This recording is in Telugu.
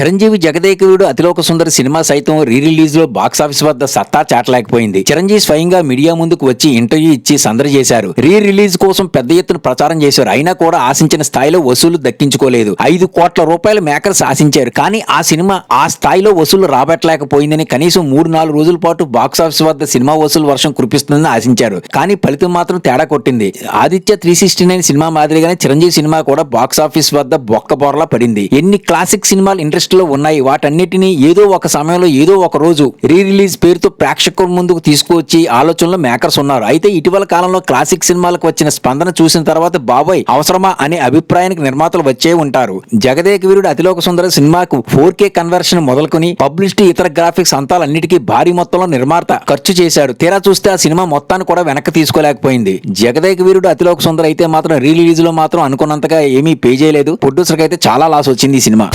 చిరంజీవి జగదేకుడు అతిలోక సుందరి సినిమా సైతం రీ రిలీజ్లో బాక్స్ ఆఫీస్ వద్ద సత్తా చాటలేకపోయింది. చిరంజీవి స్వయంగా మీడియా ముందుకు వచ్చి ఇంటర్వ్యూ ఇచ్చి సందడి చేశారు. రీ రిలీజ్ కోసం పెద్ద ఎత్తున ప్రచారం చేశారు. అయినా కూడా ఆశించిన స్థాయిలో వసూలు దక్కించుకోలేదు. ఐదు కోట్ల రూపాయల మేకర్స్ ఆశించారు. కానీ ఆ సినిమా ఆ స్థాయిలో వసూలు రాబట్టలేకపోయిందని కనీసం మూడు నాలుగు రోజుల పాటు బాక్స్ ఆఫీస్ వద్ద సినిమా వసూలు వర్షం కురిపిస్తుందని ఆశించారు. కానీ ఫలితం మాత్రం తేడా కొట్టింది. Aditya three sixty nine cinema మాదిరిగానే చిరంజీవి సినిమా కూడా బాక్స్ ఆఫీస్ వద్ద బొక్క బొరలా పడింది. ఎన్ని క్లాసిక్ సినిమాలు ఇంట్రెస్ట్ లిస్టులో ఉన్నాయి. వాటన్నిటినీ ఏదో ఒక సమయంలో ఏదో ఒక రోజు రీ రిలీజ్ పేరుతో ప్రేక్షకుల ముందుకు తీసుకువచ్చి ఆలోచనలో మేకర్స్ ఉన్నారు. అయితే ఇటీవల కాలంలో క్లాసిక్ సినిమాలకు వచ్చిన స్పందన చూసిన తర్వాత బాబాయ్ అవసరమా అనే అభిప్రాయానికి నిర్మాతలు వచ్చే ఉంటారు. జగదేక వీరుడు అతిలోక సుందర సినిమాకు ఫోర్ కే కన్వర్షన్ మొదలుకొని పబ్లిసిటీ ఇతర గ్రాఫిక్స్ అంతాలన్నిటికీ భారీ మొత్తంలో నిర్మాత ఖర్చు చేశాడు. తీరా చూస్తే ఆ సినిమా మొత్తాన్ని కూడా వెనక్కి తీసుకోలేకపోయింది. జగదేక వీరుడు అతిలోక సుందర అయితే మాత్రం రీ రిలీజ్లో మాత్రం అనుకున్నంతగా ఏమీ పే చేయలేదు. ప్రొడ్యూసర్ అయితే చాలా లాస్ వచ్చింది ఈ సినిమా.